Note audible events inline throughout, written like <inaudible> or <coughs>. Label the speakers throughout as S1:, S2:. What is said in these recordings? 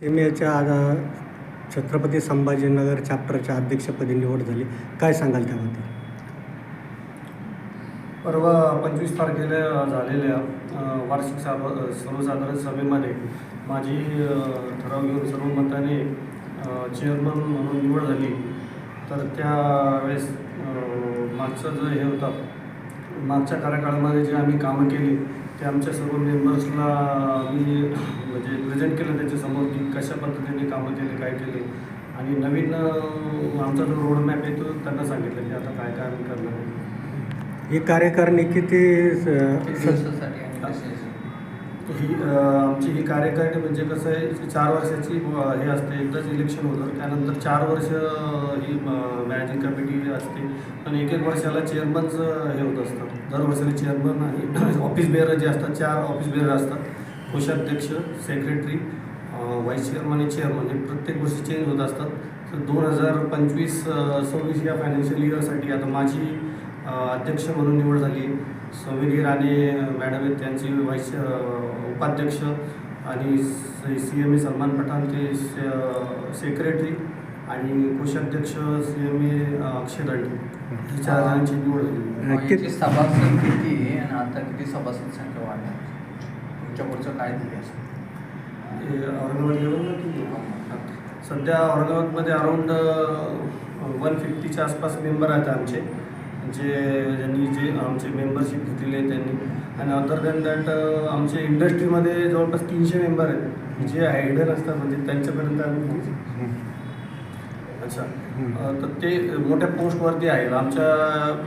S1: सीमेच्या आज छत्रपती संभाजीनगर चॅप्टरच्या अध्यक्षपदी निवड झाली. काय सांगाल त्याबद्दल?
S2: परवा पंचवीस तारखेला झालेल्या वार्षिक सर्व सर्वसाधारण सभेमध्ये माझी ठराव घेऊन सर्व मताने चेअरमन म्हणून निवड झाली. तर त्यावेळेस मागचं जे हे होतं मागच्या कार्यकाळामध्ये जे आम्ही कामं केली ते आमच्या सर्व मेंबर्सला मी म्हणजे प्रेझेंट केलं त्याच्यासमोर की कशा पद्धतीने कामं केले काय केले. आणि नवीन आमचा जो रोड मॅप आहे तो त्यांना सांगितलं की आता काय काय आम्ही करणार आहे.
S1: ही कार्यकारिणी किती स- स-
S3: दिवसासाठी आणि कशासाठी?
S2: ही आमची ही कार्यकारिणी म्हणजे कसं आहे चार वर्षाची हे असते एकदाच इलेक्शन होतं. त्यानंतर चार वर्ष ही मॅनेजिंग कमिटी असते. आणि एक एक वर्षाला चेअरमनचं हे होत असतं. दरवर्षाला चेअरमन आणि <coughs> ऑफिस बेअर जे असतात चार ऑफिस बेअर असतात. कोषाध्यक्ष सेक्रेटरी व्हाईस चेअरमन आणि चेअरमन हे प्रत्येक वर्षी चेंज होत असतात. तर दोन हजार पंचवीस सव्वीस या फायनान्शियल इयरसाठी आता माझी अध्यक्ष म्हणून निवड झाली. सौमिनी राणे मॅडम आहेत त्यांची व्हाईस उपाध्यक्ष आणि C M A Salman Pathan ते सेक्रेटरी आणि कोषाध्यक्ष सी एम ए अक्षय दंड ही चार जणांची निवड झाली.
S1: कित-
S3: सभासद किती आहे आणि आता किती सभासद संख्या वाढली तुमच्या पुढचं काय दिले
S2: हे औरंगाबाद लेवलला किती? सध्या औरंगाबादमध्ये अराऊंड वन फिफ्टीच्या आसपास मेंबर आहेत आमचे. जे ज्यांनी जे आमचे मेंबरशिप घेतलेली आहे त्यांनी. आणि अदर दॅन दॅट आमच्या इंडस्ट्रीमध्ये जवळपास तीनशे मेंबर आहेत. जे हायडर असतात म्हणजे त्यांच्यापर्यंत आम्ही अच्छा. तर ते मोठ्या पोस्टवरती आहेत. आमच्या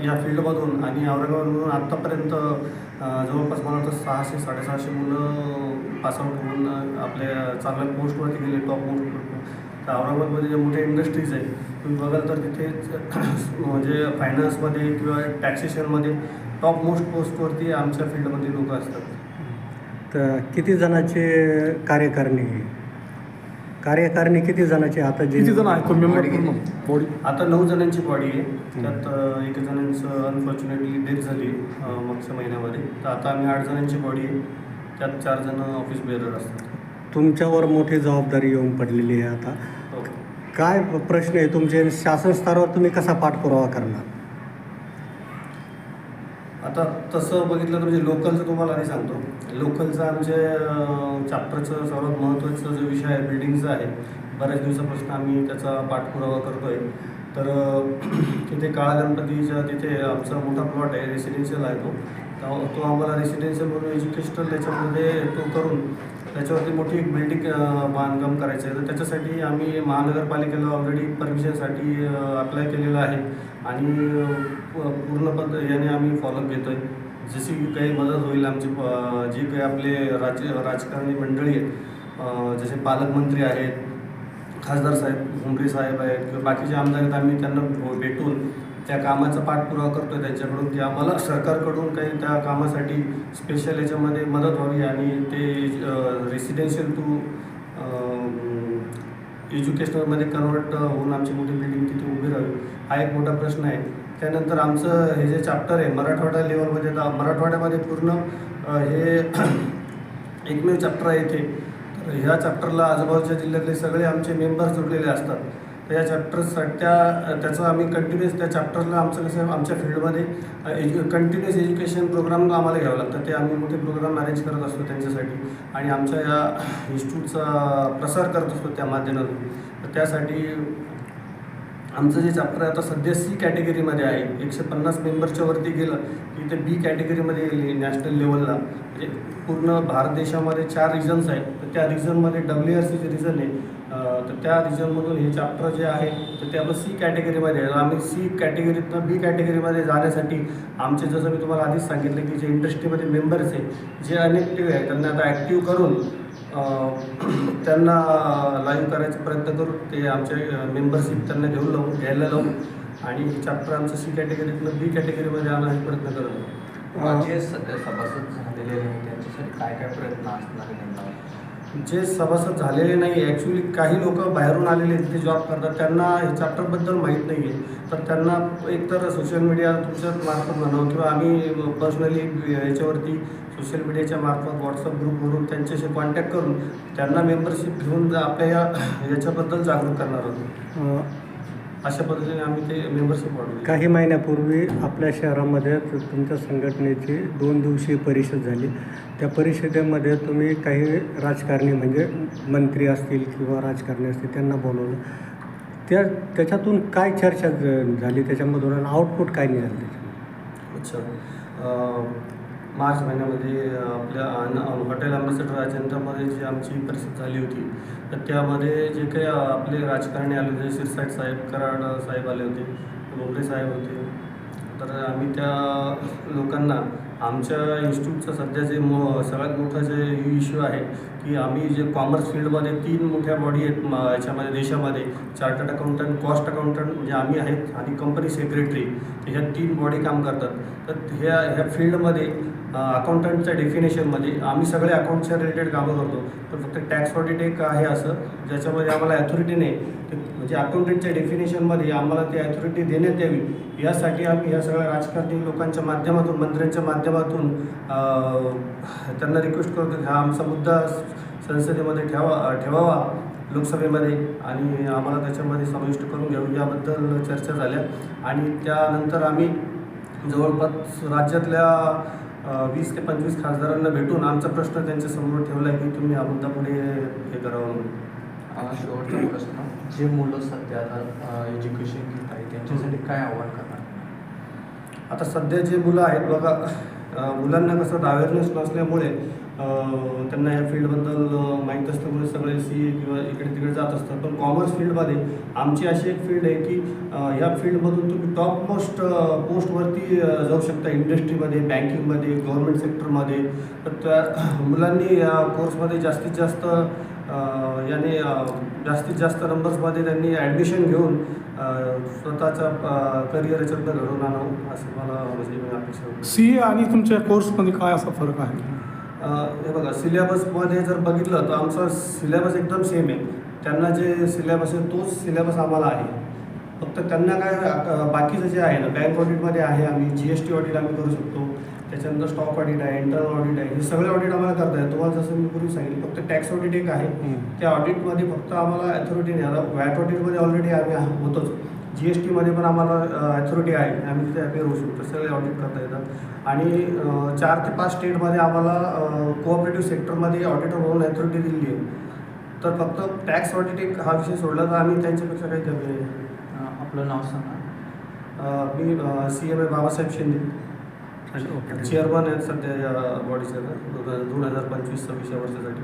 S2: या फील्डमधून आणि औरंगाबादमधून आत्तापर्यंत जवळपास मला वाटतं सहाशे साडेसहाशे मुलं पासआउट होऊन आपल्या चांगल्या पोस्टवरती गेले टॉप पोस्ट तर औरंगाबादमध्ये जे मोठ्या इंडस्ट्रीज आहेत तुम्ही बघाल तर तिथे <clears throat> म्हणजे फायनान्समध्ये किंवा टॅक्सेशनमध्ये टॉप मोस्ट पोस्टवरती आमच्या फील्डमध्ये लोक असतात.
S1: तर किती जणांची कार्यकारिणी? आहे? कार्यकारिणी किती जणांची? आता जे
S4: किती जण आहेत? मेंबर
S3: बॉडी
S2: आता नऊ जणांची बॉडी आहे. त्यात एक जणांचं अनफॉर्च्युनेटली डेथ झाली मागच्या महिन्यामध्ये. तर आता आम्ही आठ जणांची बॉडी आहे. त्यात चार जण ऑफिस बेअरर असतात.
S1: तुमच्यावर मोठी जबाबदारी येऊन पडलेली आहे आता. काय प्रश्न आहे तुमचे? शासन स्तरावर तुम्ही कसा पाठपुरावा करणार?
S2: आता तसं बघितलं तर म्हणजे लोकलचं तुम्हाला आधी सांगतो. लोकलचं आमचे चॅप्टरचं सर्वात महत्त्वाचा जो विषय आहे बिल्डिंगचा आहे बऱ्याच दिवसापासून आम्ही त्याचा पाठपुरावा करतो आहे तर <clears throat> तिथे काळा गणपतीच्या तिथे आमचा मोठा प्लॉट आहे रेसिडेन्शियल आहे तो. तो आम्हाला रेसिडेन्शियल म्हणून एज्युकेशनल याच्यामध्ये तो करून त्याच्यावरती मोठी एक बिल्डिंग बांधकाम करायचं आहे. तर त्याच्यासाठी आम्ही महानगरपालिकेला ऑलरेडी परमिशनसाठी अप्लाय केलेलं आहे. आणि पूर्ण पद्ध याने आम्ही फॉलोअप घेतो आहे जशी की काही मदत होईल आमची जी जे काही आपले राज्य राजकारणी मंडळी आहेत जसे पालकमंत्री आहेत खासदार साहेब हुंबरी साहेब आहेत किंवा बाकीचे आमदार आहेत आम्ही त्यांना भेटून त्या कामाचा पाठपुरावा करतो आहे त्यांच्याकडून की आम्हाला सरकारकडून काही त्या कामासाठी स्पेशल याच्यामध्ये मदत व्हावी आणि ते रेसिडेन्शियल टू एज्युकेशनलमध्ये कन्वर्ट होऊन आमची मोठी बिल्डिंग तिथे उभी राहावी हा एक मोठा प्रश्न आहे. त्यानंतर आमचं हे जे चॅप्टर आहे मराठवाडा लेवलमध्ये तर मराठवाड्यामध्ये पूर्ण हे <clears throat> एकमेव चॅप्टर आहे इथे. तर ह्या चॅप्टरला आजूबाजूच्या जिल्ह्यातले सगळे आमचे मेंबर्स जोडलेले असतात. या चॅप्टर्ससाठी त्या त्याचं आम्ही कंटिन्युअस त्या चॅप्टरला आमचं कसं आमच्या फील्डमध्ये एज्यु कंटिन्युअस एज्युकेशन प्रोग्राम आम्हाला घ्यावं लागतं. ते आम्ही मोठे प्रोग्राम मॅनेज करत असतो त्यांच्यासाठी. आणि आमच्या या इन्स्टिट्यूटचा प्रसार करत असतो त्या माध्यमातून. तर त्यासाठी आमचं जे चॅप्टर आहे आता सध्या सी कॅटेगरीमध्ये आहे. एकशे पन्नास मेंबरच्या वरती गेलं की ते बी कॅटेगरीमध्ये गेली नॅशनल लेवलला म्हणजे पूर्ण भारत देशामध्ये चार रिजन्स आहेत. तर त्या रिजनमध्ये डब्ल्यू आर सीचे जे रिजन आहे. तर त्या रिजनमधून हे चॅप्टर जे आहे तर ते आपलं सी कॅटेगरीमध्ये आहे. आम्ही सी कॅटेगरीतनं बी कॅटेगरीमध्ये जाण्यासाठी आमचे जसं मी तुम्हाला आधीच सांगितलं की जे इंडस्ट्रीमध्ये मेंबर्स आहे जे अनएक्टिव्ह आहे त्यांना आता ॲक्टिव्ह करून <clears throat> त्यांना लाईव्ह करायचा प्रयत्न करू ते आमचे मेंबरशिप त्यांना घेऊन लावून घ्यायला लावून आणि चॅप्टर आमचं सी कॅटेगरीतनं बी कॅटेगरीमध्ये आणण्याचा प्रयत्न करत
S3: जे सध्या सभासद झालेले आहे त्यांच्यासाठी काय काय प्रयत्न असणार त्यांना
S2: जे सभासद झालेले नाही ॲक्च्युली काही लोक बाहेरून आलेले तिथे जॉब करतात. त्यांना हे चॅप्टरबद्दल माहीत नाही आहे. तर त्यांना एकतर सोशल मीडिया तुमच्या मार्फत म्हणावं किंवा आम्ही पर्सनली याच्यावरती सोशल मीडियाच्या मार्फत व्हॉट्सअप ग्रुपवरून त्यांच्याशी कॉन्टॅक्ट करून त्यांना मेंबरशिप घेऊन आपल्या या याच्याबद्दल जागरूक करणार आहोत. अशा पद्धतीने आम्ही ते मेंबरशिप वाढवली
S1: काही महिन्यापूर्वी आपल्या शहरामध्ये तुमच्या संघटनेची दोन दिवसीय परिषद झाली. त्या परिषदेमध्ये तुम्ही काही राजकारणी म्हणजे मंत्री असतील किंवा राजकारणी असतील त्यांना बोलवलं. त्या त्याच्यातून काय चर्चा झाली? त्याच्यामधून आउटपुट काय निघालं त्याच्यामध्ये?
S2: अच्छा. मार्च महिन्यामध्ये आपल्या अन- हॉटेल अम्बेसिडर राजेंद्रमध्ये जी आमची परिषद झाली होती तर त्यामध्ये जे काही आपले राजकारणी आले होते शिरसाट साहेब कराड साहेब आले होते बोबडे साहेब होते. तर आम्ही त्या लोकांना आमच्या इन्स्टिट्यूटचं सध्या जे मो सगळ्यात मोठं जे इश्यू आहे की आम्ही जे कॉमर्स फील्डमध्ये तीन मोठ्या बॉडी आहेत याच्यामध्ये देशामध्ये चार्टर्ड अकाउंटंट कॉस्ट अकाउंटंट म्हणजे आम्ही आहेत आणि कंपनी सेक्रेटरी ह्या तीन बॉडी काम करतात. तर ह्या ह्या फील्डमध्ये अकाउंटंटच्या डेफिनेशनमध्ये आम्ही सगळे अकाउंटच्या रिलेटेड कामं करतो. तर फक्त टॅक्स ऑडिट एक आहे असं ज्याच्यामध्ये आम्हाला ॲथॉरिटी नाही. ते म्हणजे अकाउंटंटच्या डेफिनेशनमध्ये आम्हाला ती ॲथॉरिटी देण्यात यावी. यासाठी आम्ही या सगळ्या राजकारणी लोकांच्या माध्यमातून मंत्र्यांच्या माध्यमातून अं, त्यांना रिक्वेस्ट करतो की हा आमचा मुद्दा संसदेमध्ये ठेवा ठेवावा लोकसभेमध्ये आणि आम्हाला त्याच्यामध्ये समाविष्ट करून घेऊ. याबद्दल चर्चा झाल्या आणि त्यानंतर आम्ही जवळपास राज्यातल्या वीस ते पंचवीस खासदारांना भेटून आमचा प्रश्न त्यांच्यासमोर ठेवला आहे की तुम्ही हा मुद्दा पुढे हे करावं म्हणून.
S3: शेवटचा प्रश्न. जे मुलं सध्या आता एज्युकेशन घेत आहेत त्यांच्यासाठी काय आव्हान करणार?
S2: आता सध्या जे मुलं आहेत बघा मुलांना कसं अवेअरनेस नसल्यामुळे त्यांना या फील्डबद्दल माहीत असल्यामुळे सगळे सी ए किंवा इकडे तिकडे जात असतात. पण कॉमर्स फील्डमध्ये आमची अशी एक फील्ड आहे की ह्या फील्डमधून तुम्ही टॉप मोस्ट पोस्टवरती जाऊ शकता. इंडस्ट्रीमध्ये बँकिंगमध्ये गव्हर्मेंट सेक्टरमध्ये तर त्या मुलांनी या कोर्समध्ये जास्तीत जास्त याने अ, जास्तीत जास्त नंबर्समध्ये त्यांनी ॲडमिशन घेऊन स्वतःचा करिअर याच्यातनं घडवून आणावं असं मला म्हणजे मी अपेक्षा
S4: सी ए आणि तुमच्या कोर्समध्ये काय असा फरक आहे?
S2: हे बघा सिलेबसमध्ये जर बघितलं तर आमचा सिलेबस एकदम सेम आहे. त्यांना जे सिलेबस आहे तोच सिलेबस आम्हाला आहे. फक्त त्यांना काय बाकीचं जे आहे ना बँक ऑडिटमध्ये आहे आम्ही जी एस टी ऑडिट आम्ही करू शकतो. त्याच्यानंतर स्टॉक ऑडिट आहे इंटरनल ऑडिट आहे हे सगळे ऑडिट आम्हाला करता येईल तुम्हाला जसं मी पूर्वी सांगितलं फक्त टॅक्स ऑडिट एक आहे. त्या ऑडिटमध्ये फक्त आम्हाला अथॉरिटी नाही. आता वॅट ऑडिटमध्ये ऑलरेडी आम्ही होतोच. जी एस टीमध्ये पण आम्हाला अथॉरिटी आहे. आम्ही तिथे अपेअर होऊ शकतो सगळे ऑडिट करता येतात. आणि चार ते पाच स्टेटमध्ये आम्हाला कोऑपरेटिव्ह सेक्टरमध्ये ऑडिटर म्हणून अथॉरिटी दिली आहे. तर फक्त टॅक्स ऑडिट एक हा विषय सोडला तर आम्ही त्यांच्यापेक्षा काही कमी नाही.
S3: आपलं नाव सांगा.
S2: मी C M A Babasaheb Shinde.
S1: Okay.
S2: Chairman आहेत सध्या या बॉडीचे दोन हजार पंचवीस सव्वीस या वर्षासाठी.